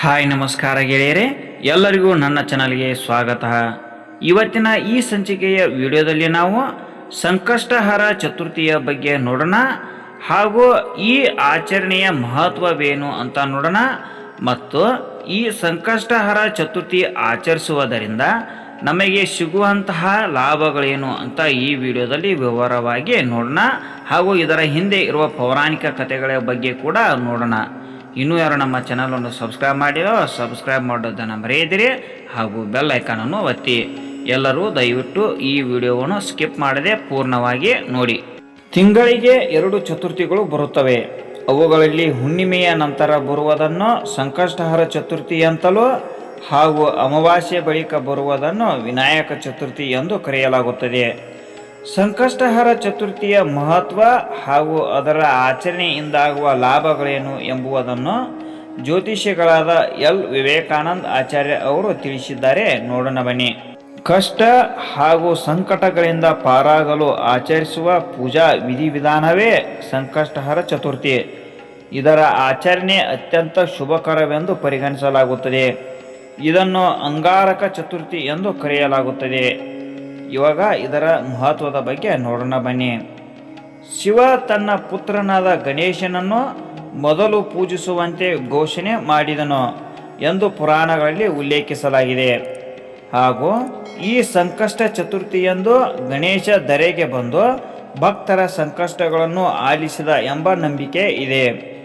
Hi, ನಮಸ್ಕಾರ ಗೆಳೆಯರೆ. ಎಲ್ಲರಿಗೂ ನನ್ನ ಚಾನಲ್ಗೆ ಸ್ವಾಗತ. ಇವತ್ತಿನ ಈ ಸಂಚಿಕೆಯ ವಿಡಿಯೋದಲ್ಲಿ ನಾವು ಸಂಕಷ್ಟಹರ ಚತುರ್ಥಿಯ ಬಗ್ಗೆ ನೋಡೋಣ ಹಾಗೂ ಈ ಆಚರಣೆಯ ಮಹತ್ವವೇನು ಅಂತ ನೋಡೋಣ ಮತ್ತು ಈ ಸಂಕಷ್ಟಹರ ಚತುರ್ಥಿ ಆಚರಿಸುವುದರಿಂದ ನಮಗೆ ಸಿಗುವಂತಹ ಲಾಭಗಳೇನು ಅಂತ ಈ ವಿಡಿಯೋದಲ್ಲಿ ವಿವರವಾಗಿ ನೋಡೋಣ ಹಾಗೂ ಇದರ ಹಿಂದೆ ಇರುವ ಪೌರಾಣಿಕ ಕಥೆಗಳ ಬಗ್ಗೆ ಕೂಡ ನೋಡೋಣ. ಇನ್ನೂ ಯಾರು ನಮ್ಮ ಚಾನಲನ್ನು ಸಬ್ಸ್ಕ್ರೈಬ್ ಮಾಡಿರೋ ಸಬ್ಸ್ಕ್ರೈಬ್ ಮಾಡೋದನ್ನು ಮರೆಯದಿರಿ ಹಾಗೂ ಬೆಲ್ ಐಕಾನನ್ನು ಒತ್ತಿ. ಎಲ್ಲರೂ ದಯವಿಟ್ಟು ಈ ವಿಡಿಯೋವನ್ನು ಸ್ಕಿಪ್ ಮಾಡದೆ ಪೂರ್ಣವಾಗಿ ನೋಡಿ. ತಿಂಗಳಿಗೆ ಎರಡು ಚತುರ್ಥಿಗಳು ಬರುತ್ತವೆ. ಅವುಗಳಲ್ಲಿ ಹುಣ್ಣಿಮೆಯ ನಂತರ ಬರುವುದನ್ನು ಸಂಕಷ್ಟಹರ ಚತುರ್ಥಿ ಅಂತಲೂ ಹಾಗೂ ಅಮಾವಾಸ್ಯೆ ಬಳಿಕ ಬರುವುದನ್ನು ವಿನಾಯಕ ಚತುರ್ಥಿ ಎಂದು ಕರೆಯಲಾಗುತ್ತದೆ. ಸಂಕಷ್ಟಹರ ಚತುರ್ಥಿಯ ಮಹತ್ವ ಹಾಗೂ ಅದರ ಆಚರಣೆಯಿಂದಾಗುವ ಲಾಭಗಳೇನು ಎಂಬುದನ್ನು ಜ್ಯೋತಿಷಿಗಳಾದ ಎಲ್. ವಿವೇಕಾನಂದ್ ಆಚಾರ್ಯ ಅವರು ತಿಳಿಸಿದ್ದಾರೆ. ನೋಡೋಣ ಬನ್ನಿ. ಕಷ್ಟ ಹಾಗೂ ಸಂಕಟಗಳಿಂದ ಪಾರಾಗಲು ಆಚರಿಸುವ ಪೂಜಾ ವಿಧಿವಿಧಾನವೇ ಸಂಕಷ್ಟಹರ ಚತುರ್ಥಿ. ಇದರ ಆಚರಣೆ ಅತ್ಯಂತ ಶುಭಕರವೆಂದು ಪರಿಗಣಿಸಲಾಗುತ್ತದೆ. ಇದನ್ನು ಅಂಗಾರಕ ಚತುರ್ಥಿ ಎಂದು ಕರೆಯಲಾಗುತ್ತದೆ. ಇವಾಗ ಇದರ ಮಹತ್ವದ ಬಗ್ಗೆ ನೋಡೋಣ ಬನ್ನಿ. ಶಿವ ತನ್ನ ಪುತ್ರನಾದ ಗಣೇಶನನ್ನು ಮೊದಲು ಪೂಜಿಸುವಂತೆ ಘೋಷಣೆ ಮಾಡಿದನು ಎಂದು ಪುರಾಣಗಳಲ್ಲಿ ಉಲ್ಲೇಖಿಸಲಾಗಿದೆ. ಹಾಗೂ ಈ ಸಂಕಷ್ಟ ಚತುರ್ಥಿಯಂದು ಗಣೇಶ ಧರೆಗೆ ಬಂದು ಭಕ್ತರ ಸಂಕಷ್ಟಗಳನ್ನು ಆಲಿಸಿದ ಎಂಬ ನಂಬಿಕೆ ಇದೆ.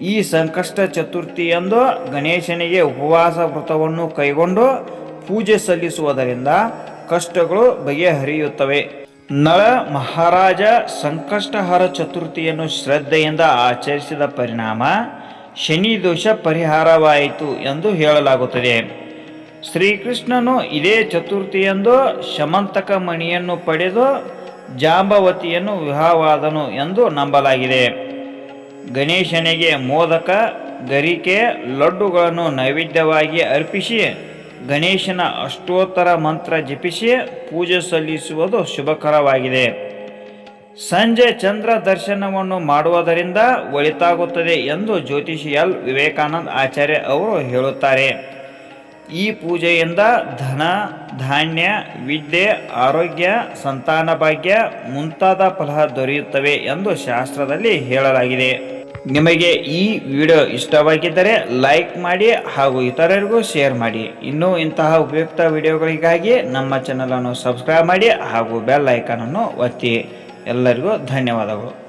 ಈ ಸಂಕಷ್ಟ ಚತುರ್ಥಿಯಂದು ಗಣೇಶನಿಗೆ ಉಪವಾಸ ವ್ರತವನ್ನು ಕೈಗೊಂಡು ಪೂಜೆ ಸಲ್ಲಿಸುವುದರಿಂದ ಕಷ್ಟಗಳು ಬಗೆಹರಿಯುತ್ತವೆ. ನಳ ಮಹಾರಾಜ ಸಂಕಷ್ಟಹರ ಚತುರ್ಥಿಯನ್ನು ಶ್ರದ್ಧೆಯಿಂದ ಆಚರಿಸಿದ ಪರಿಣಾಮ ಶನಿ ದೋಷ ಪರಿಹಾರವಾಯಿತು ಎಂದು ಹೇಳಲಾಗುತ್ತದೆ. ಶ್ರೀಕೃಷ್ಣನು ಇದೇ ಚತುರ್ಥಿಯೆಂದು ಶಮಂತಕ ಮಣಿಯನ್ನು ಪಡೆದು ಜಾಂಬವತಿಯನ್ನು ವಿವಾಹವಾದನು ಎಂದು ನಂಬಲಾಗಿದೆ. ಗಣೇಶನಿಗೆ ಮೋದಕ, ಗರಿಕೆ, ಲಡ್ಡುಗಳನ್ನು ನೈವೇದ್ಯವಾಗಿ ಅರ್ಪಿಸಿ ಗಣೇಶನ ಅಷ್ಟೋತ್ತರ ಮಂತ್ರ ಜಪಿಸಿ ಪೂಜೆ ಸಲ್ಲಿಸುವುದು ಶುಭಕರವಾಗಿದೆ. ಸಂಜೆ ಚಂದ್ರ ದರ್ಶನವನ್ನು ಮಾಡುವುದರಿಂದ ಒಳಿತಾಗುತ್ತದೆ ಎಂದು ಜ್ಯೋತಿಷಿ ಎಲ್ ವಿವೇಕಾನಂದ ಆಚಾರ್ಯ ಅವರು ಹೇಳುತ್ತಾರೆ. ಈ ಪೂಜೆಯಿಂದ ಧನ, ಧಾನ್ಯ, ವಿದ್ಯೆ, ಆರೋಗ್ಯ, ಸಂತಾನ ಭಾಗ್ಯ ಮುಂತಾದ ಫಲ ದೊರೆಯುತ್ತವೆ ಎಂದು ಶಾಸ್ತ್ರದಲ್ಲಿ ಹೇಳಲಾಗಿದೆ. ನಿಮಗೆ ಈ ವಿಡಿಯೋ ಇಷ್ಟವಾಗಿದ್ದರೆ ಲೈಕ್ ಮಾಡಿ ಹಾಗೂ ಇತರರಿಗೂ ಶೇರ್ ಮಾಡಿ. ಇನ್ನೂ ಇಂತಹ ಉಪಯುಕ್ತ ವಿಡಿಯೋಗಳಿಗಾಗಿ ನಮ್ಮ ಚಾನಲನ್ನು ಸಬ್ಸ್ಕ್ರೈಬ್ ಮಾಡಿ ಹಾಗೂ ಬೆಲ್ ಐಕಾನನ್ನು ಒತ್ತಿ. ಎಲ್ಲರಿಗೂ ಧನ್ಯವಾದಗಳು.